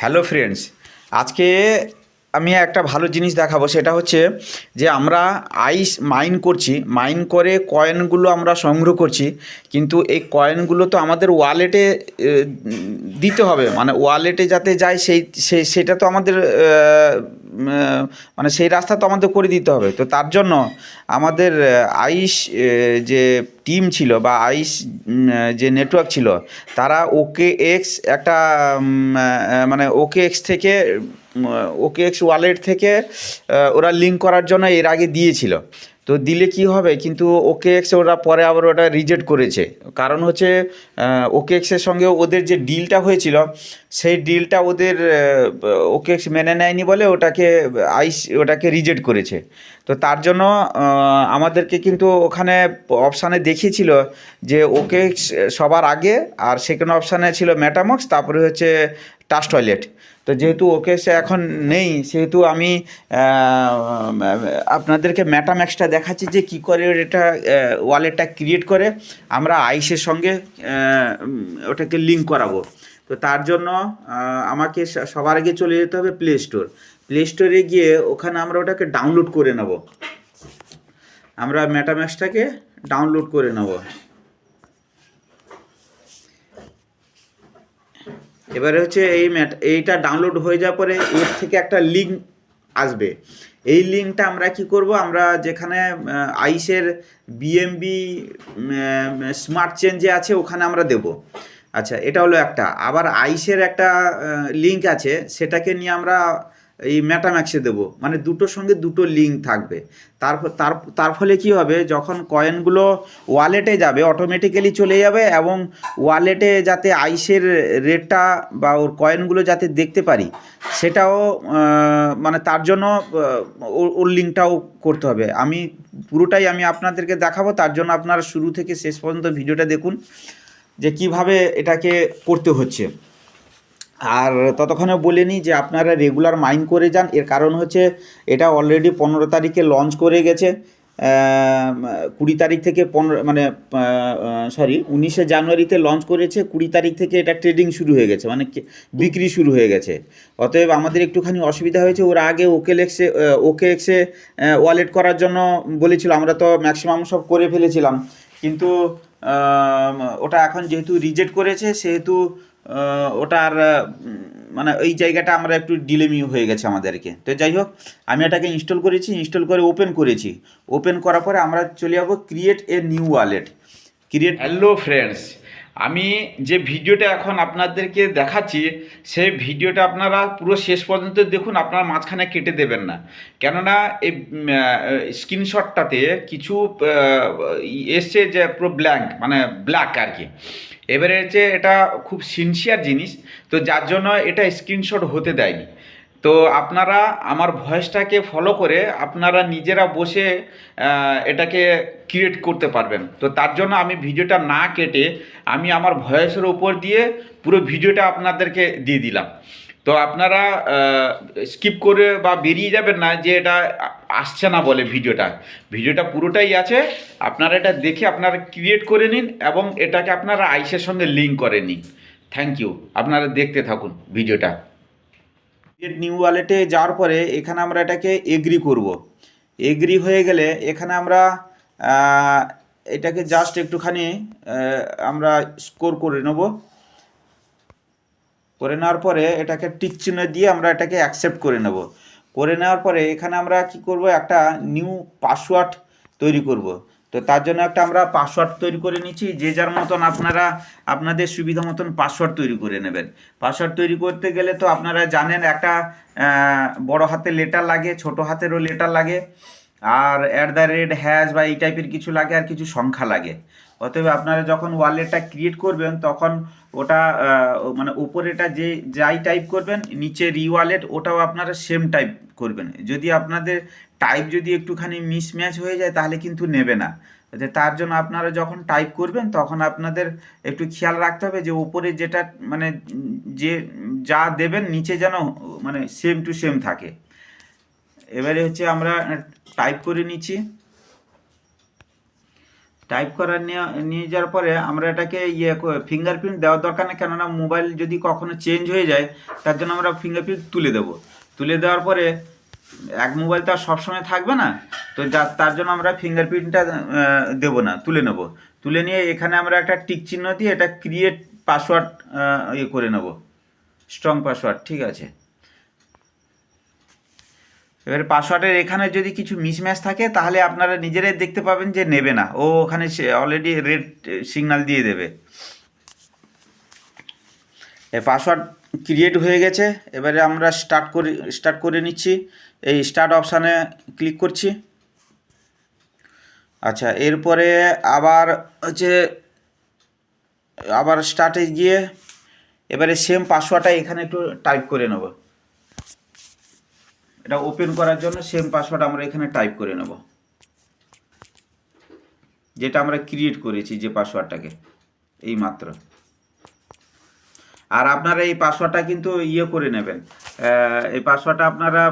Hello friends আজকে আমি একটা ভালো জিনিস দেখাবো, সেটা হচ্ছে যে আমরা আইস মাইন করছি, মাইন করে কয়েনগুলো আমরা সংগ্রহ করছি, কিন্তু এই কয়েনগুলো তো আমাদের ওয়ালেটে দিতে হবে মানে ওয়ালেটে যাতে যায় সেই সেটা তো আমাদের মানে সেই রাস্তা তো আমাদের করে দিতে হবে, তো তার জন্য আমাদের আইস যে টিম ছিল বা আইস যে নেটওয়ার্ক ছিল, তারা ওকে এক্স একটা মানে ওকে এক্স থেকে ওকে এক্স ওয়ালেট থেকে ওরা লিঙ্ক করার জন্য এর আগে দিয়েছিল। তো দিলে কি হবে? কিন্তু ওকে এক্স ওরা পরে আবার ওটা রিজেক্ট করেছে। কারণ হচ্ছে ওকে এক্সের সঙ্গে ওদের যে ডিলটা হয়েছিল, সেই ডিলটা ওদের ওকে এক্স মেনে নেয়নি বলে ওটাকে, আইস, ওটাকে রিজেক্ট করেছে। তো তার জন্য আমাদেরকে কিন্তু ওখানে অপশানে দেখিয়েছিল যে ওকে এক্স সবার আগে, আর সেকেন্ড অপশানে ছিল ম্যাটামক্স তারপরে হচ্ছে টাচ টয়লেট তো যেহেতু ওকে সে এখন নেই, সেহেতু আমি আপনাদেরকে ম্যাটাম্যাক্সটা দেখাচ্ছি যে কী করে এটা ওয়ালেটটা ক্রিয়েট করে। আমরা আইসের সঙ্গে ওটাকে লিঙ্ক করাবো। তো তার জন্য আমাকে সবার আগে চলে যেতে হবে প্লে স্টোর প্লে স্টোরে গিয়ে ওখানে আমরা ওটাকে ডাউনলোড করে নেব। আমরা ম্যাটাম্যাক্সটাকে ডাউনলোড করে নেব। এবারে হচ্ছে এই ম্যাট এইটা ডাউনলোড হয়ে যাওয়ার পরে এর থেকে একটা লিঙ্ক আসবে। এই লিঙ্কটা আমরা কি করব? আমরা যেখানে আইসের বিএমবি স্মার্ট যে আছে, ওখানে আমরা দেব। আচ্ছা এটা হলো একটা। আবার আইসের একটা লিঙ্ক আছে, সেটাকে নিয়ে আমরা এই ম্যাটাম্যাক্সে দেবো। মানে দুটোর সঙ্গে দুটো লিঙ্ক থাকবে। তারপর তার তার ফলে কি হবে? যখন কয়েনগুলো ওয়ালেটে যাবে অটোমেটিক্যালি চলে যাবে এবং ওয়ালেটে যাতে আইসের রেটটা বা ওর কয়েনগুলো যাতে দেখতে পারি, সেটাও মানে তার জন্য ওর লিঙ্কটাও করতে হবে। আমি পুরোটাই আমি আপনাদেরকে দেখাবো, তার জন্য আপনারা শুরু থেকে শেষ পর্যন্ত ভিডিওটা দেখুন, যে কীভাবে এটাকে করতে হচ্ছে। আর ততক্ষণে বলে নিই যে আপনারা রেগুলার মাইন করে যান। এর কারণ হচ্ছে এটা অলরেডি পনেরো তারিখে লঞ্চ করে গেছে। কুড়ি তারিখ থেকে পনেরো মানে সরি উনিশে জানুয়ারিতে লঞ্চ করেছে। কুড়ি তারিখ থেকে এটা ট্রেডিং শুরু হয়ে গেছে মানে বিক্রি শুরু হয়ে গেছে। অতএব আমাদের একটুখানি অসুবিধা হয়েছে। ওরা আগে ওকে এক্সে ওকে এক্সে ওয়ালেট করার জন্য বলেছিল, আমরা তো ম্যাক্সিমাম সব করে ফেলেছিলাম। কিন্তু ওটা এখন যেহেতু রিজেক্ট করেছে, সেহেতু ওটার মানে ওই জায়গাটা আমরা একটু ডিলেমি হয়ে গেছে আমাদেরকে। তো যাই হোক, আমি এটাকে ইনস্টল করেছি ইনস্টল করে ওপেন করেছি। ওপেন করার পরে আমরা চলে যাব create a new wallet create hello friends আমি যে ভিডিওটা এখন আপনাদেরকে দেখাচ্ছি, সেই ভিডিওটা আপনারা পুরো শেষ পর্যন্ত দেখুন, আপনারা মাঝখানে কেটে দেবেন না। কেননা এই স্ক্রিনশটটাতে কিছু এসছে যে পুরো ব্ল্যাঙ্ক মানে ব্ল্যাক আর কি। এবারে হচ্ছে এটা খুব সিনসিয়ার জিনিস, তো যার জন্য এটা স্ক্রিনশট হতে দেয়নি। তো আপনারা আমার ভয়েসটাকে ফলো করে আপনারা নিজেরা বসে এটাকে ক্রিয়েট করতে পারবেন। তো তার জন্য আমি ভিডিওটা না কেটে আমি আমার ভয়েসের ওপর দিয়ে পুরো ভিডিওটা আপনাদেরকে দিয়ে দিলাম। তো আপনারা স্কিপ করে বা বেরিয়ে যাবেন না যে এটা আসছে না বলে ভিডিওটা। ভিডিওটা পুরোটাই আছে। আপনারা এটা দেখে আপনারা ক্রিয়েট করে নিন এবং এটাকে আপনারা আইসের সঙ্গে লিঙ্ক করে নিন। থ্যাংক ইউ আপনারা দেখতে থাকুন ভিডিওটা। নিউ ওয়ালেটে যাওয়ার পরে এখানে আমরা এটাকে এগ্রি করব। এগ্রি হয়ে গেলে এখানে আমরা এটাকে জাস্ট একটুখানি আমরা স্কোর করে নেব। করে নেওয়ার পরে এটাকে টিক চিহ্ন দিয়ে আমরা এটাকে অ্যাকসেপ্ট করে নেব। করে নেওয়ার পরে এখানে আমরা কি করব? একটা নিউ পাসওয়ার্ড তৈরি করব। তো তার জন্য একটা আমরা পাসওয়ার্ড তৈরি করে নিচ্ছি। যে যার মতন আপনারা আপনাদের সুবিধা মতন পাসওয়ার্ড তৈরি করে নেবেন। পাসওয়ার্ড তৈরি করতে গেলে তো আপনারা জানেন একটা বড় হাতের লেটার লাগে, ছোট হাতেরও লেটার লাগে। আর অ্যাট দ্য রেট হ্যাজ বা এই টাইপের কিছু লাগে আর কিছু সংখ্যা লাগে। অতএব আপনারা যখন ওয়ালেটটা ক্রিয়েট করবেন, তখন ওটা মানে উপরেটা যে, যাই টাইপ করবেন, নিচে রিওয়ালেট ওটাও আপনারা সেম টাইপ করবেন। যদি আপনাদের টাইপ যদি একটুখানি মিসম্যাচ হয়ে যায়, তাহলে কিন্তু নেবে না। তার জন্য আপনারা যখন টাইপ করবেন, তখন আপনাদের একটু খেয়াল রাখতে হবে যে, উপরে যেটা মানে যে, যা দেবেন, নিচে যেন মানে সেম টু সেম থাকে। এবারে হচ্ছে আমরা টাইপ করে নিচ্ছি। টাইপ করা নিয়ে নিয়ে যাওয়ার পরে আমরা এটাকে ইয়ে ফিঙ্গারপ্রিন্ট দেওয়ার দরকার নেই, কেননা মোবাইল যদি কখনো চেঞ্জ হয়ে যায়, তার জন্য আমরা ফিঙ্গারপ্রিন্ট তুলে দেবো। তুলে দেওয়ার পরে এক মোবাইল তো আর সবসময় থাকবে না, তো যা, তার জন্য আমরা ফিঙ্গারপ্রিন্টটা দেবো না, তুলে নেব। তুলে নিয়ে এখানে আমরা একটা টিক চিহ্ন দিয়ে এটা ক্রিয়েট পাসওয়ার্ড ইয়ে করে নেব। স্ট্রং পাসওয়ার্ড ঠিক আছে। এবারে পাসওয়ার্ডের এখানে যদি কিছু মিসম্যাচ থাকে, তাহলে আপনারা নিজেরাই দেখতে পাবেন যে নেবে না। ও ওখানে অলরেডি রেড সিগনাল দিয়ে দেবে। পাসওয়ার্ড ক্রিয়েট হয়ে গেছে। এবারে আমরা স্টার্ট করে স্টার্ট করে নিচ্ছি। এই স্টার্ট অপশানে ক্লিক করছি। আচ্ছা এরপরে আবার হচ্ছে, আবার স্টার্টে গিয়ে এবারে সেম পাসওয়ার্ডটা এখানে একটু টাইপ করে নেব। এটা ওপেন করার জন্য সেম পাসওয়ার্ড আমরা এখানে টাইপ করে নেব। যেটা আমরা ক্রিয়েট করেছি যে পাসওয়ার্ডটাকে এই মাত্র। আর আপনারা এই পাসওয়ার্ডটা কিন্তু ইয়ে করে নেবেন। এই পাসওয়ার্ডটা আপনারা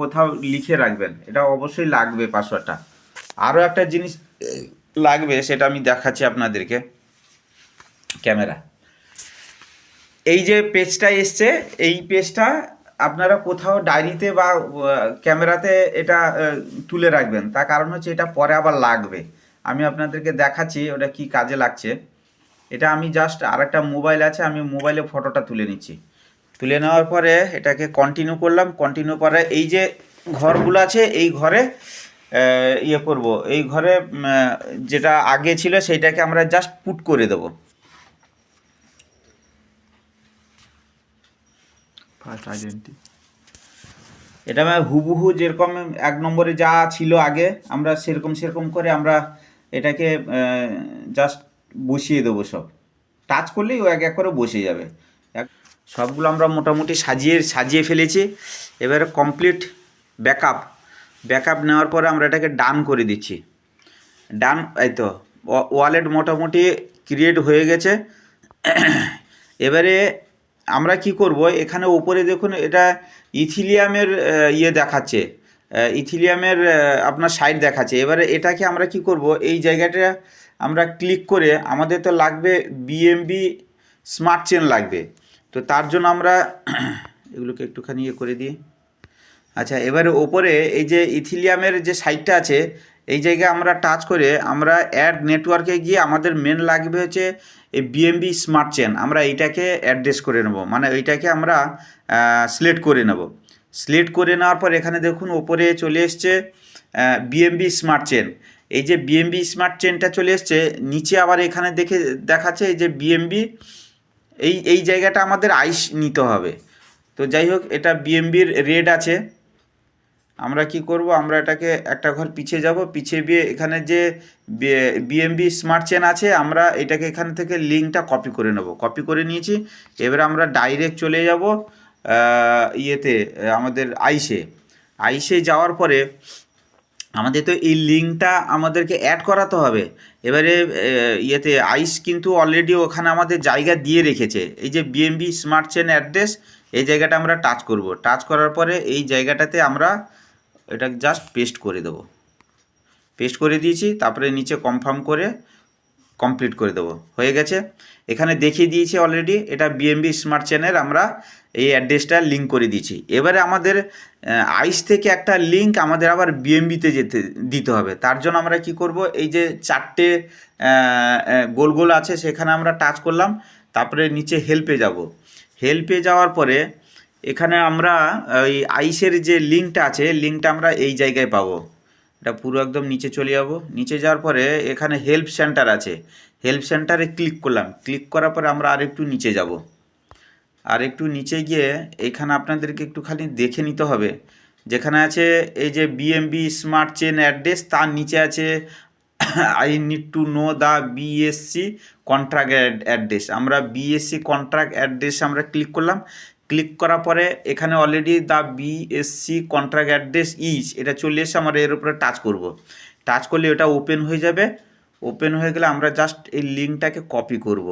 কোথাও লিখে রাখবেন। এটা অবশ্যই লাগবে পাসওয়ার্ডটা আরও একটা জিনিস লাগবে, সেটা আমি দেখাচ্ছি আপনাদেরকে। ক্যামেরা। এই যে পেজটা এসছে, এই পেজটা আপনারা কোথাও ডায়েরিতে বা ক্যামেরাতে এটা তুলে রাখবেন। তার কারণ হচ্ছে এটা পরে আবার লাগবে। আমি আপনাদেরকে দেখাচ্ছি ওটা কি কাজে লাগছে। এটা আমি জাস্ট আর একটা মোবাইল আছে, আমি মোবাইলে ফটোটা তুলে নিচ্ছি। তুলে নেওয়ার পরে এটাকে কন্টিনিউ করলাম। কন্টিনিউ করে এই যে ঘরগুলো আছে, এই ঘরে ইয়ে করব। এই ঘরে যেটা আগে ছিল, সেইটাকে আমরা জাস্ট পুট করে দেবো। ফার্স্ট আইডেন্টি এটা মানে হুবহু যেরকম এক নম্বরে যা ছিল আগে, আমরা সেরকম সেরকম করে আমরা এটাকে জাস্ট বসিয়ে দেবো সব। টাচ করলেই ও এক এক করে বসে যাবে। সবগুলো আমরা মোটামুটি সাজিয়ে সাজিয়ে ফেলেছি। এবারে কমপ্লিট ব্যাকআপ ব্যাকআপ নেওয়ার পরে আমরা এটাকে ডান করে দিচ্ছি। ডান এই তো ওয়ালেট মোটামুটি ক্রিয়েট হয়ে গেছে। এবারে আমরা কি করব? এখানে উপরে দেখুন, এটা ইথিলিয়ামের ইয়ে দেখাচ্ছে। ইথিলিয়ামের আপনার সাইড দেখাচ্ছে। এবারে এটাকে আমরা কি করব? এই জায়গাটা আমরা ক্লিক করে আমাদের তো লাগবে বিএমবি স্মার্ট চেন লাগবে। তো তার জন্য আমরা এগুলোকে একটুখানি ইয়ে করে দিই। আচ্ছা এবারে ওপরে এই যে ইথিলিয়ামের যে সাইটটা আছে এই জায়গায় আমরা টাচ করে আমরা অ্যাড নেটওয়ার্কে গিয়ে আমাদের মেন লাগবে হচ্ছে এই বিএমবি স্মার্ট চেন আমরা এইটাকে অ্যাড্রেস করে নেব। মানে এইটাকে আমরা সিলেক্ট করে নেব। সিলেক্ট করে নেওয়ার পর এখানে দেখুন, ওপরে চলে এসছে বিএমবি স্মার্ট চেন এই যে বিএমবি স্মার্ট চেনটা চলে এসছে, নিচে আবার এখানে দেখে দেখাচ্ছে এই যে বিএমবি এই এই জায়গাটা আমাদের আইস নিতে হবে। তো যাই হোক, এটা বিএমবির রেড আছে। আমরা কি করব? আমরা এটাকে একটা ঘর পিছিয়ে যাব। পিছিয়ে গিয়ে এখানে যে বিএমবি স্মার্ট চেন আছে, আমরা এটাকে এখান থেকে লিঙ্কটা কপি করে নেব। কপি করে নিয়েছি। এবার আমরা ডাইরেক্ট চলে যাব ইয়েতে, আমাদের আইসে আইসে যাওয়ার পরে আমাদের তো এই লিঙ্কটা আমাদেরকে অ্যাড করাতে হবে। এবারে ইয়েতে আইস কিন্তু অলরেডি ওখানে আমাদের জায়গা দিয়ে রেখেছে। এই যে বিএমবি স্মার্ট চেন অ্যাড্রেস এই জায়গাটা আমরা টাচ করব। টাচ করার পরে এই জায়গাটাতে আমরা এটা জাস্ট পেস্ট করে দেবো। পেস্ট করে দিয়েছি, তারপরে নিচে কনফার্ম করে কমপ্লিট করে দেবো। হয়ে গেছে। এখানে দেখিয়ে দিয়েছি অলরেডি এটা বিএমবি স্মার্ট চ্যানেল আমরা এই অ্যাড্রেসটা লিঙ্ক করে দিয়েছি। এবারে আমাদের আইস থেকে একটা লিঙ্ক আমাদের আবার বিএমবিতে যেতে, দিতে হবে। তার জন্য আমরা কি করব, এই যে চারটে গোল গোল আছে, সেখানে আমরা টাচ করলাম, তারপরে নিচে হেল্পে যাব। হেল্পে যাওয়ার পরে এখানে আমরা, ওই আইসের যে লিঙ্কটা আছে, লিঙ্কটা আমরা এই জায়গায় পাবো। এটা পুরো একদম নিচে চলে যাব। নিচে যাওয়ার পরে এখানে হেল্প সেন্টার আছে। হেল্প সেন্টারে ক্লিক করলাম। ক্লিক করার পরে আমরা আর একটু নিচে যাব। আর একটু নিচে গিয়ে এখানে আপনাদেরকে একটুখানি দেখে নিতে হবে। যেখানে আছে এই যে বিএমবি স্মার্ট চেন অ্যাড্রেস তার নিচে আছে I need to know the BSC contract address আমরা বিএসসি কন্ট্রাক্ট অ্যাড্রেস আমরা ক্লিক করলাম। ক্লিক করার পরে এখানে already the BSC contract address is এটা চলে এসে আমরা এর উপরে টাচ করব। টাচ করলে এটা ওপেন হয়ে যাবে। ওপেন হয়ে গেলে আমরা জাস্ট এই লিঙ্কটাকে কপি করব।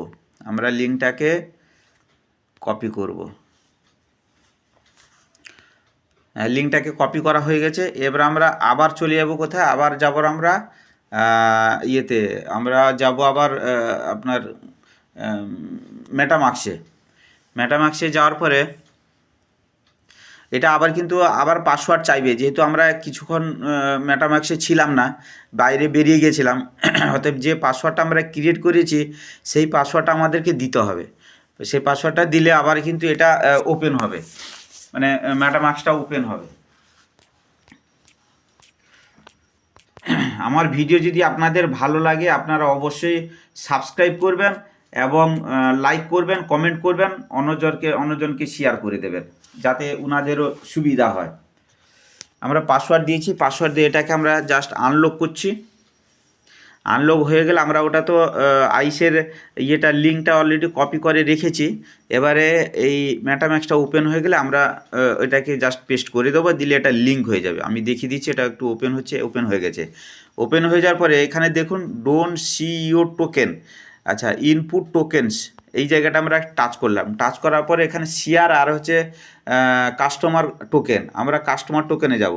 আমরা লিঙ্কটাকে কপি করব। লিঙ্কটাকে কপি করা হয়ে গেছে। এবার আমরা আবার চলে যাব কোথায়? আবার যাব আমরা ইয়েতে। আমরা যাব আবার আপনার মেটামাক্সে মেটামাক্সে যাওয়ার পরে এটা আবার কিন্তু আবার পাসওয়ার্ড চাইবে। যেহেতু আমরা কিছুক্ষণ মেটামাক্সে ছিলাম না, বাইরে বেরিয়ে গেছিলাম, অতএব যে পাসওয়ার্ডটা আমরা ক্রিয়েট করেছি, সেই পাসওয়ার্ডটা আমাদেরকে দিতে হবে। সেই পাসওয়ার্ডটা দিলে আবার কিন্তু এটা ওপেন হবে। মানে মেটামাক্সটা ওপেন হবে। আমার ভিডিও যদি আপনাদের ভালো লাগে, আপনারা অবশ্যই সাবস্ক্রাইব করবেন। এবং লাইক করবেন কমেন্ট করবেন, অন্যজনকে অন্যজনকে শেয়ার করে দেবেন, যাতে ওনাদেরও সুবিধা হয়। আমরা পাসওয়ার্ড দিয়েছি পাসওয়ার্ড দিয়ে এটাকে আমরা জাস্ট আনলক করছি। আনলক হয়ে গেলে আমরা ওটা তো আইসের ইয়েটা লিঙ্কটা অলরেডি কপি করে রেখেছি। এবারে এই ম্যাটাম্যাক্সটা ওপেন হয়ে গেলে আমরা এটাকে জাস্ট পেস্ট করে দেবো, দিলে এটা লিঙ্ক হয়ে যাবে। আমি দেখিয়ে দিচ্ছি, এটা একটু ওপেন হচ্ছে ওপেন হয়ে গেছে। ওপেন হয়ে যাওয়ার পরে এখানে দেখুন ডোন্ট সি ইউর টোকেন আচ্ছা ইনপুট টোকেনস এই জায়গাটা আমরা টাচ করলাম। টাচ করার পরে এখানে শেয়ার আর হচ্ছে কাস্টমার টোকেন আমরা কাস্টমার টোকেনে যাব।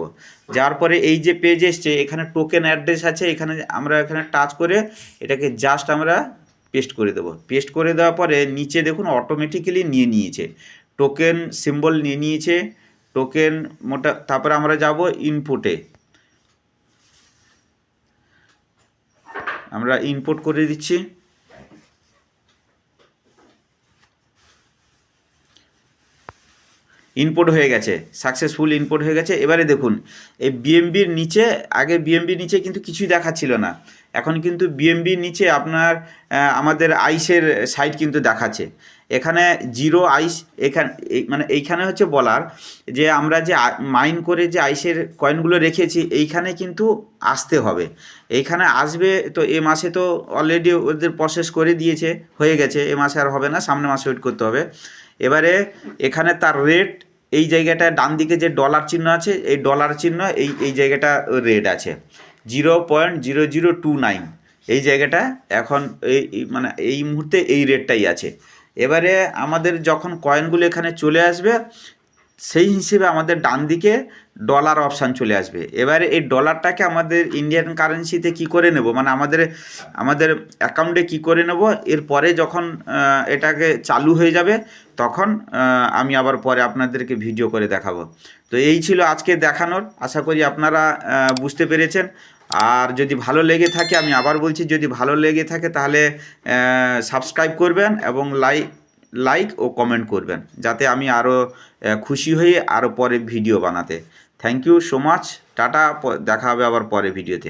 যাওয়ার পরে এই যে পেজ এসছে, এখানে টোকেন অ্যাড্রেস আছে, এখানে আমরা এখানে টাচ করে এটাকে জাস্ট আমরা পেস্ট করে দেবো। পেস্ট করে দেওয়ার পরে নিচে দেখুন অটোমেটিক্যালি নিয়ে নিয়েছে। টোকেন সিম্বল নিয়ে নিয়েছে টোকেন মোটা, তারপরে আমরা যাব ইনপুটে আমরা ইনপুট করে দিচ্ছি। ইনপুট হয়ে গেছে সাকসেসফুল ইনপুট হয়ে গেছে। এবারে দেখুন, এই বিএমবির নিচে, আগে বিএমবির নিচে কিন্তু কিছুই দেখাচ্ছিল না। এখন কিন্তু বিএমবির নিচে আপনার আমাদের আইসের সাইট কিন্তু দেখাচ্ছে। এখানে জিরো আইস এখানে মানে এইখানে হচ্ছে বলার যে আমরা যে মাইন করে যে আইসের কয়েনগুলো রেখেছি, এইখানে কিন্তু আসতে হবে। এইখানে আসবে তো এ মাসে তো অলরেডি ওদের প্রসেস করে দিয়েছে, হয়ে গেছে। এ মাসে আর হবে না, সামনে মাসে ওয়েট করতে হবে। এবারে এখানে তার রেট এই জায়গাটা ডান দিকে যে ডলার চিহ্ন আছে, এই ডলার চিহ্ন এই এই জায়গাটা রেট আছে। Zero point zero zero two nine এই জায়গাটা এখন এই- মানে এই মুহূর্তে এই রেটটাই আছে। এবারে আমাদের যখন কয়েনগুলো এখানে চলে আসবে, সেই হিসেবে আমাদের ডান দিকে ডলার অপশান চলে আসবে। এবারে এই ডলারটাকে আমাদের ইন্ডিয়ান কারেন্সিতে কি করে নেব? মানে আমাদের আমাদের অ্যাকাউন্টে কি করে নেব? এরপরে যখন এটাকে চালু হয়ে যাবে তখন আমি আবার পরে আপনাদেরকে ভিডিও করে দেখাবো। তো এই ছিল আজকে দেখানোর, আশা করি আপনারা বুঝতে পেরেছেন। আর যদি ভালো লেগে থাকে, আমি আবার বলছি, যদি ভালো লেগে থাকে তাহলে সাবস্ক্রাইব করবেন এবং লাইক লাইক ও কমেন্ট করবেন, যাতে আমি আরও খুশি হয়ে আরও পরে ভিডিও বানাতে। Thank you so much tata দেখা হবে আবার পরে ভিডিওতে